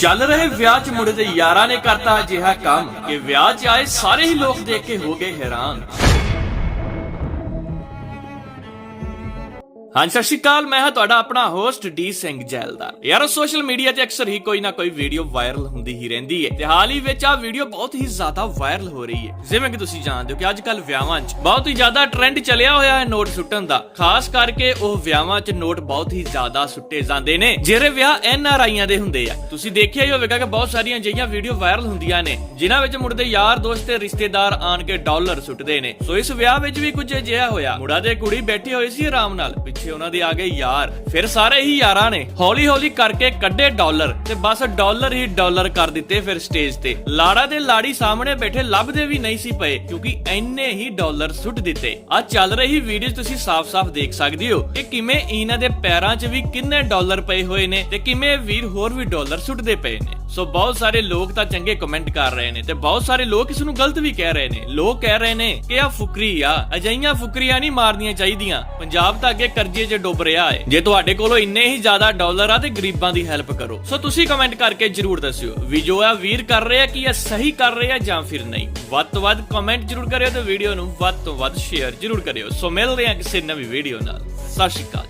ਚੱਲ ਰਹੇ ਵਿਆਹ 'ਚ ਮੁੰਡੇ ਦੇ ਯਾਰਾਂ ਨੇ ਕਰਤਾ ਅਜਿਹਾ ਕੰਮ ਕਿ ਵਿਆਹ 'ਚ ਆਏ ਸਾਰੇ ਹੀ ਲੋਕ ਦੇਖ ਕੇ ਹੋ ਗਏ ਹੈਰਾਨ। ਹਾਂਜੀ, ਸਤਿ ਸ਼੍ਰੀ ਅਕਾਲ। ਮੈਂ ਹਾਂ ਤੁਹਾਡਾ ਆਪਣਾ ਹੋਸਟ ਡੀ ਸਿੰਘ ਜੈਲਦਾਰ ਯਾਰ ਸੋਸ਼ਲ ਮੀਡੀਆ ਤੇ ਅਕਸਰ ਹੀ ਕੋਈ ਨਾ ਕੋਈ ਵੀਡੀਓ ਵਾਇਰਲ ਹੁੰਦੀ ਹੀ ਰਹਿੰਦੀ ਹੈ। ਤੇ ਹਾਲ ਹੀ ਵਿੱਚ ਆ ਵੀਡੀਓ ਬਹੁਤ ਹੀ ਜ਼ਿਆਦਾ ਵਾਇਰਲ ਹੋ ਰਹੀ ਹੈ। ਜਿਵੇਂ ਕਿ ਤੁਸੀਂ ਜਾਣਦੇ ਹੋ ਕਿ ਅੱਜ ਕੱਲ ਵਿਆਹਾਂ 'ਚ ਬਹੁਤ ਹੀ ਜ਼ਿਆਦਾ ਟ੍ਰੈਂਡ ਚੱਲਿਆ ਹੋਇਆ ਹੈ ਨੋਟ ਸੁੱਟਣ ਦਾ। ਖਾਸ ਕਰਕੇ ਉਹ ਵਿਆਹਾਂ 'ਚ ਨੋਟ ਬਹੁਤ ਹੀ ਜ਼ਿਆਦਾ ਸੁੱਟੇ ਜਾਂਦੇ ਨੇ, ਜਿਹੜੇ ਵਿਆਹ ਐਨ ਆਰ ਆਈਆਂ ਦੇ ਹੁੰਦੇ ਆ। ਤੁਸੀਂ ਦੇਖਿਆ ਹੀ ਹੋਵੇਗਾ ਕਿ ਬਹੁਤ ਸਾਰੀਆਂ ਅਜਿਹੀਆਂ ਵੀਡੀਓ ਵਾਇਰਲ ਹੁੰਦੀਆਂ ਨੇ, ਜਿਨ੍ਹਾਂ ਵਿੱਚ ਮੁੰਡੇ ਦੇ ਯਾਰ ਦੋਸਤ ਤੇ ਰਿਸ਼ਤੇਦਾਰ ਆਣ ਕੇ ਡਾਲਰ ਸੁੱਟਦੇ ਨੇ। ਸੋ ਇਸ ਵਿਆਹ ਵਿੱਚ ਵੀ ਕੁਝ ਅਜਿਹਾ ਹੋਇਆ। ਮੁੰਡਾ ਤੇ ਕੁੜੀ ਬੈਠੇ ਹੋਏ ਸੀ ਆਰਾਮ ਨਾਲ ਪਿੱਛੇ ਉਹਨਾਂ ਦੇ ਆ ਗਏ ਯਾਰ। ਫਿਰ ਸਾਰੇ ਹੀ ਯਾਰਾਂ ਨੇ ਹੌਲੀ ਹੌਲੀ ਕਰਕੇ ਕੱਢੇ ਡਾਲਰ ਤੇ ਬਸ ਡਾਲਰ ਹੀ ਡਾਲਰ ਕਰ ਦਿੱਤੇ ਫਿਰ ਸਟੇਜ ਤੇ। ਲਾੜਾ ਤੇ ਲਾੜੀ ਸਾਹਮਣੇ ਬੈਠੇ ਲੱਭਦੇ ਵੀ ਨਹੀਂ ਸੀ ਪਏ ਕਿਉਂਕਿ ਐਨੇ ਹੀ ਡਾਲਰ ਸੁੱਟ ਦਿੱਤੇ। ਆ ਚੱਲ ਰਹੀ ਵੀਡੀਓ ਤੁਸੀਂ ਸਾਫ਼-ਸਾਫ਼ ਦੇਖ ਸਕਦੇ ਹੋ ਕਿ ਕਿਵੇਂ ਇਹਨਾਂ ਦੇ ਪੈਰਾਂ 'ਚ ਵੀ ਕਿੰਨੇ ਡਾਲਰ ਪਏ ਹੋਏ ਨੇ ਤੇ ਕਿਵੇਂ ਵੀਰ ਹੋਰ ਵੀ ਡਾਲਰ ਸੁੱਟਦੇ ਪਏ ਨੇ। ਸੋ ਬਹੁਤ ਸਾਰੇ ਲੋਕ ਤਾਂ ਚੰਗੇ ਕਮੈਂਟ ਕਰ ਰਹੇ ਨੇ ਤੇ ਬਹੁਤ ਸਾਰੇ ਲੋਕ ਇਸ ਨੂੰ ਗਲਤ ਵੀ ਕਹਿ ਰਹੇ ਨੇ। ਲੋਕ ਕਹਿ ਰਹੇ ਨੇ ਕਿ ਆ ਫੁਕਰੀ ਆ ਅਜਈਆਂ ਫੁਕਰੀਆਂ ਨਹੀਂ ਮਾਰਨੀਆਂ ਚਾਹੀਦੀਆਂ। ਪੰਜਾਬ ਤਾਂ ਅੱਗੇ ਕਰਜ਼ੇ 'ਚ ਡੁੱਬ ਰਿਹਾ ਹੈ। ਜੇ ਤੁਹਾਡੇ ਕੋਲੋਂ ਇੰਨੇ ਹੀ ਜ਼ਿਆਦਾ ਡਾਲਰ ਆ ਤੇ ਗਰੀਬਾਂ ਦੀ ਹੈਲਪ ਕਰੋ। ਸੋ ਤੁਸੀਂ ਕਮੈਂਟ ਕਰਕੇ ਜਰੂਰ ਦੱਸਿਓ ਵੀ ਜੋ ਆ ਵੀਰ ਕਰ ਰਿਹਾ ਕਿ ਇਹ ਸਹੀ ਕਰ ਰਿਹਾ ਜਾਂ ਫਿਰ ਨਹੀਂ। ਵੱਧ ਤੋਂ ਵੱਧ ਕਮੈਂਟ ਜਰੂਰ ਕਰਿਓ ਤੇ ਵੀਡੀਓ ਨੂੰ ਵੱਧ ਤੋਂ ਵੱਧ ਸ਼ੇਅਰ ਜਰੂਰ ਕਰਿਓ। ਸੋ ਮਿਲਦੇ ਹਾਂ ਕਿਸੇ ਨਵੀਂ ਵੀਡੀਓ ਨਾਲ। ਸਤਿ ਸ਼੍ਰੀ ਅਕਾਲ